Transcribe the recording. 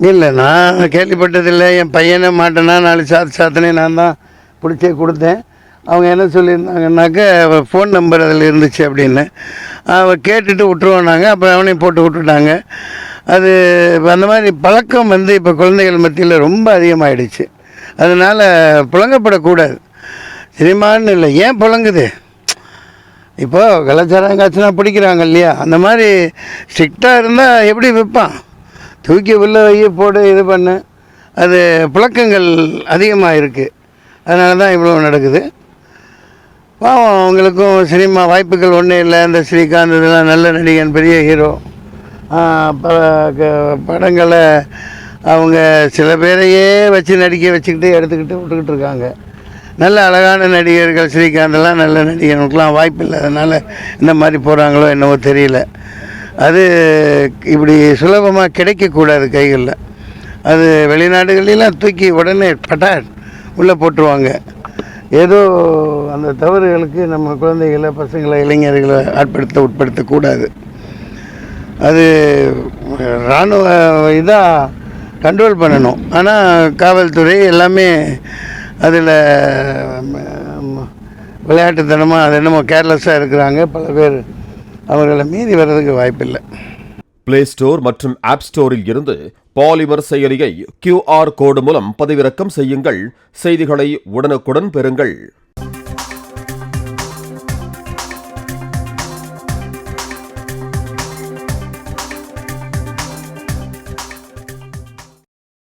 இல்லை நான் கேள்விப்பட்டதில்லை. என் பையனை மாட்டேனா நாலு சாத்து சாத்தனே நான் தான் பிடிச்சே கொடுத்தேன். அவங்க என்ன சொல்லியிருந்தாங்கன்னாக்க ஃபோன் நம்பர் அதில் இருந்துச்சு அப்படின்னு. அவள் கேட்டுட்டு விட்டுருவோன்னாங்க அப்போ அவனையும் போட்டு விட்டுட்டாங்க. அது அந்த மாதிரி பழக்கம் வந்து இப்போ குழந்தைகள் மத்தியில் ரொம்ப அதிகமாகிடுச்சு அதனால் புழங்கப்படக்கூடாது. சினிமான்னு இல்லை ஏன் புழங்குது? இப்போ கலாச்சாரம் காய்ச்சினா பிடிக்கிறாங்க இல்லையா? அந்த மாதிரி ஸ்ட்ரிக்டாக இருந்தால் எப்படி விற்பான்? தூக்கி உள்ளே வை போடு இது பண்ணு. அது புழக்கங்கள் அதிகமாக இருக்குது அதனால தான் இவ்வளோ நடக்குது. பாவம் அவங்களுக்கும் சினிமா வாய்ப்புகள் ஒன்றும் இல்லை. இந்த ஸ்ரீகாந்த் இதெல்லாம் நல்ல நடிகன் பெரிய ஹீரோ. பல க- படங்களை அவங்க சில பேரையே வச்சு நடிக்க வச்சுக்கிட்டு எடுத்துக்கிட்டு விட்டுக்கிட்டு இருக்காங்க. நல்ல அழகான நடிகர்கள் ஸ்ரீகாந்தெல்லாம் நல்ல நடிகர்களுக்கெலாம் வாய்ப்பு அதனால் இந்த மாதிரி போகிறாங்களோ என்னவோ தெரியல. அது இப்படி சுலபமாக கிடைக்கக்கூடாது கைகளில். அது வெளிநாடுகளிலாம் தூக்கி உடனே பட்டாட் உள்ளே போட்டுருவாங்க. ஏதோ அந்த தவறுகளுக்கு நம்ம குழந்தைகளை பசங்களை இளைஞர்களை ஆட்படுத்த உட்படுத்தக்கூடாது. அது இராணுவ இதாக கண்ட்ரோல் பண்ணணும். ஆனால் காவல்துறை எல்லாமே அதில் விளையாட்டுத்தனமாக அது என்னமோ கேர்லெஸ்ஸாக இருக்கிறாங்க. பல பேர் அவர்களை மீறி வர்றதுக்கு வாய்ப்பில்லை. பிளே ஸ்டோர் மற்றும் ஆப் ஸ்டோரில் இருந்து பாலிமர் செயலியை கியூஆர் கோடு மூலம் பதிவிறக்கம் செய்யுங்கள். செய்திகளை உடனுக்குடன் பெறுங்கள்.